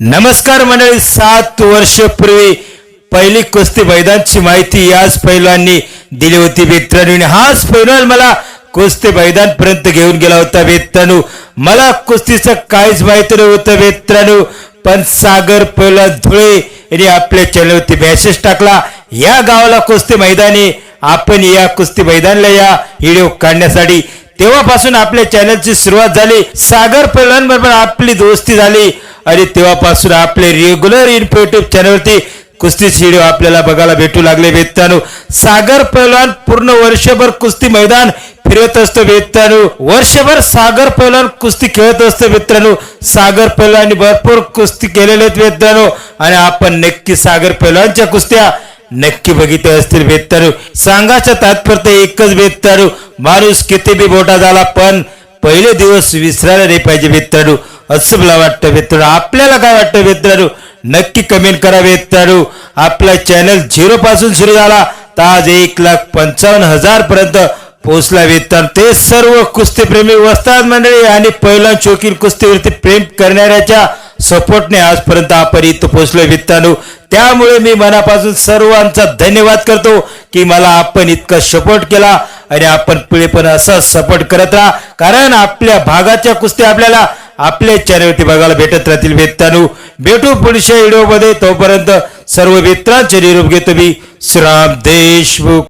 नमस्कार मंडळी सात वर्षपूर्वी पहिली कुस्ती मैदानची माहिती याच पैलवाननी दिली होती मित्रांनो. हाच पैलवान मला कुस्ती मैदान पर्यंत घेऊन गेला होता मित्रांनो. मला कुस्तीचं काहीच माहिती नव्हतं मित्रांनो पण सागर पैला धुळे यांनी आपल्या चॅनलवरती मेसेज टाकला. या गावाला कुस्ती मैदानी आपण या कुस्ती मैदानला या व्हिडिओ काढण्यासाठी. तेव्हापासून आपल्या चॅनलची सुरुवात झाली. सागर पैलवान बरोबर आपली दोस्ती झाली. आणि तेव्हापासून आपले रेग्युलर युट्यूब चॅनलवरती कुस्ती व्हिडिओ आपल्याला बघायला भेटू लागले. मित्रांनो सागर पैलवान पूर्ण वर्षभर कुस्ती मैदान फिरत असतो. मित्रांनो वर्षभर सागर पहलवान कुस्ती खेळत असतो. मित्रांनो सागर पैलवानी भरपूर कुस्ती केलेले आहेत. मित्रांनो आणि आपण नक्की सागर पैलवानच्या कुस्त्या नक्की बघितले असतील. मित्रांनो सांगायचं तात्पर्य एकच मित्रांनो माणूस किती बी मोठा झाला पण पहिले दिवस विसरायला नाही पाहिजे मित्रांनो. असं मला वाटतं मित्रांनो. आपल्याला काय वाटतं मित्रांनो? नक्की कमेंट करा मित्रांनो. आपला चॅनल झिरो पासून सुरू झाला तर आज एक लाख पंचावन्न हजार पर्यंत पोहोचला मित्रांनो. ते सर्व कुस्तीप्रेमी वस्ताद मंडळी आणि पहिला चोकील कुस्तीवरती प्रेम करणाऱ्याच्या सपोर्टने आजपर्यंत आपण इथं पोहोचलोय मित्रांनो. त्यामुळे मी मनापासून सर्वांचा धन्यवाद करतो की मला आपण इतका सपोर्ट केला आणि आपण पुढे पण असा सपोर्ट करत राहा. कारण आपल्या भागाच्या कुस्ती आपल्याला आपल्या चॅनलवरती बघायला भेटत राहतील मित्रांनो. भेटू पुढच्या व्हिडिओमध्ये. तोपर्यंत सर्व मित्रांचे निरोप घेतो मी. श्राम देशमुख.